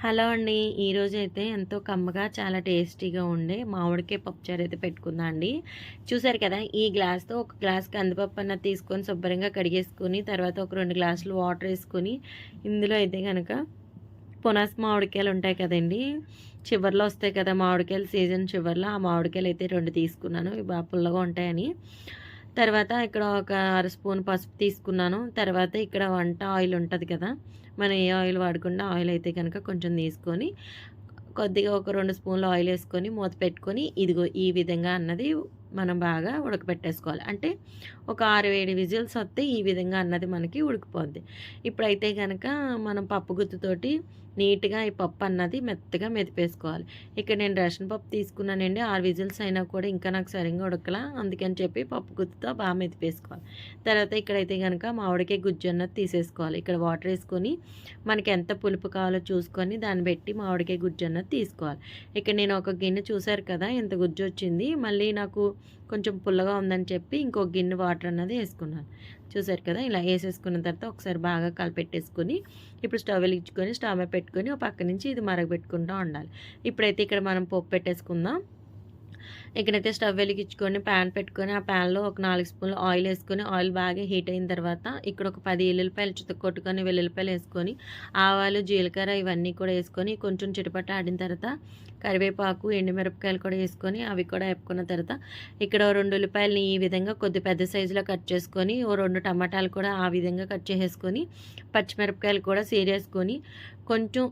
Hello అండి. ఈరోజు అయితే ఎంతో కమ్మగా చాలా టేస్టీగా ఉండే మామిడికాయ పప్పుచారు అయితే పెట్టుకుందా అండి. చూసారు కదా ఈ గ్లాస్తో ఒక గ్లాస్ కందిపప్పు అన్న తీసుకొని శుభ్రంగా కడిగేసుకొని తర్వాత ఒక రెండు గ్లాసులు వాటర్ వేసుకొని ఇందులో అయితే కనుక పునాస్ మామిడికాయలు ఉంటాయి కదండి. చివరిలో వస్తాయి కదా మామిడికాయలు సీజన్ చివరిలో ఆ మామిడికాయలు అయితే రెండు తీసుకున్నాను. ఇవి బాగా పుల్లగా ఉంటాయని. తర్వాత ఇక్కడ ఒక అర స్పూన్ పసుపు తీసుకున్నాను. తర్వాత ఇక్కడ వంట ఆయిల్ ఉంటుంది కదా మనం ఏ ఆయిల్ వాడకుండా ఆయిల్ అయితే కనుక కొంచెం తీసుకొని కొద్దిగా ఒక రెండు స్పూన్లు ఆయిల్ వేసుకొని మూత పెట్టుకొని ఇదిగో ఈ విధంగా అన్నది మనం బాగా ఉడకబెట్టేసుకోవాలి. అంటే ఒక ఆరు ఏడు విజిల్స్ వస్తే ఈ విధంగా అన్నది మనకి ఉడికిపోద్ది. ఇప్పుడైతే కనుక మనం పప్పు గుత్తుతోటి నీట్గా ఈ పప్పు అన్నది మెత్తగా మెదిపేసుకోవాలి. ఇక్కడ నేను రేషన్ పప్పు తీసుకున్నానండి. ఆరు విజిల్స్ అయినా కూడా ఇంకా నాకు సరిగ్గా ఉడకలా. అందుకని చెప్పి పప్పు గుత్తుతో బాగా మెదిపేసుకోవాలి. తర్వాత ఇక్కడైతే కనుక మామిడికాయ గుజ్జు అన్నది తీసేసుకోవాలి. ఇక్కడ వాటర్ వేసుకొని మనకి ఎంత పులుపు కావాలో చూసుకొని దాన్ని పెట్టి మామిడికాయ గుజ్జు అన్నది తీసుకోవాలి. ఇక్కడ నేను ఒక గిన్నె చూశారు కదా ఎంత గుజ్జు వచ్చింది. మళ్ళీ నాకు కొంచెం పుల్లగా ఉందని చెప్పి ఇంకో గిన్నె వాటర్ అన్నది వేసుకున్నాను. చూసారు కదా ఇలా వేసేసుకున్న తర్వాత ఒకసారి బాగా కలిపెట్టేసుకొని ఇప్పుడు స్టవ్ వెలిగించుకొని స్టవ్ పెట్టుకొని ఒక పక్క నుంచి ఇది మరగబెట్టుకుంటూ ఉండాలి. ఇప్పుడైతే ఇక్కడ మనం పప్పు పెట్టేసుకుందాం. ఇక్కడైతే స్టవ్ వెలిగించుకొని ప్యాన్ పెట్టుకొని ఆ ప్యాన్లో ఒక నాలుగు స్పూన్లు ఆయిల్ వేసుకొని ఆయిల్ బాగా హీట్ అయిన తర్వాత ఇక్కడ ఒక పది ఎల్లుల్లిపాయలు చుట్ట కొట్టుకొని వెల్లుల్లిపాయలు వేసుకొని ఆవాలు జీలకర్ర ఇవన్నీ కూడా వేసుకొని కొంచెం చిటపట ఆడిన తర్వాత కరివేపాకు ఎండుమిరపకాయలు కూడా వేసుకొని అవి కూడా వేపుకున్న తర్వాత ఇక్కడ రెండు ఉల్లిపాయలని ఈ విధంగా కొద్ది పెద్ద సైజులో కట్ చేసుకొని ఓ రెండు టమాటాలు కూడా ఆ విధంగా కట్ చేసేసుకొని పచ్చిమిరపకాయలు కూడా సీరేసుకొని కొంచెం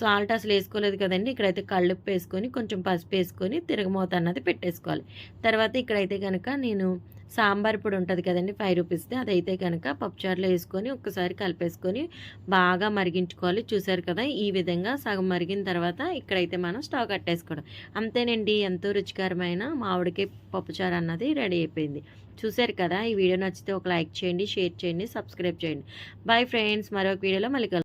సాల్ట్ అసలు వేసుకోలేదు కదండి. ఇక్కడైతే కళ్ళుప్పు వేసుకొని కొంచెం పసుపు వేసుకొని తిరగమూత అన్నది పెట్టేసుకోవాలి. తర్వాత ఇక్కడైతే కనుక నేను సాంబార్ పొడి ఉంటుంది కదండి ఫైవ్ రూపీస్ది అదైతే కనుక పప్పుచారులో వేసుకొని ఒక్కసారి కలిపేసుకొని బాగా మరిగించుకోవాలి. చూసారు కదా ఈ విధంగా సగం మరిగిన తర్వాత ఇక్కడైతే మనం స్టవ్ కట్టేసుకోవడం. అంతేనండి ఎంతో రుచికరమైన మామిడికాయ పప్పుచారు అన్నది రెడీ అయిపోయింది. చూసారు కదా ఈ వీడియో నచ్చితే ఒక లైక్ చేయండి షేర్ చేయండి సబ్స్క్రైబ్ చేయండి. బాయ్ ఫ్రెండ్స్ మరొక వీడియోలో మళ్ళీ